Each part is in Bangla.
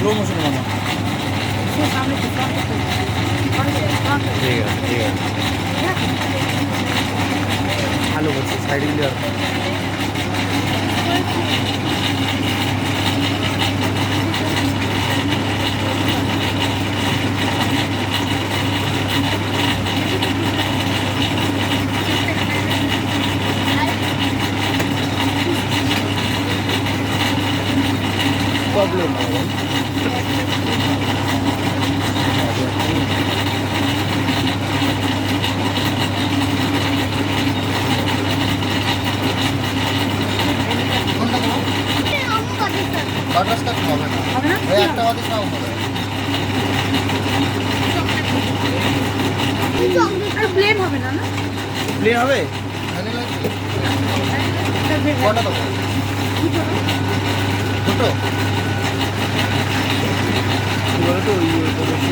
স্লো মোশন মামা ঠিক আছে ঠিক আছে। ভালো করছে সাইড দিলে আর প্রবলেম বাটারস্কচ হবে? না হবে না ওই একটা বাদে সব হবে আর প্লেন হবে না না প্লেন হবে ভ্যানিলা কটা দেবো দুটো বলে তো ওই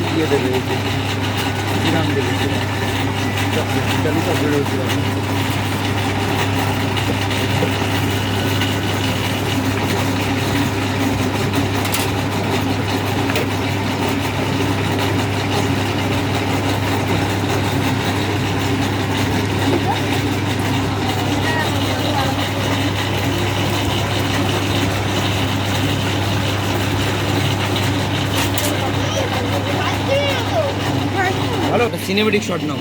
দিয়ে দেবে দেবে কিরাম চালু সিনেমেটিক শট নাও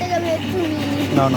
থেকে নিয়ে। নাও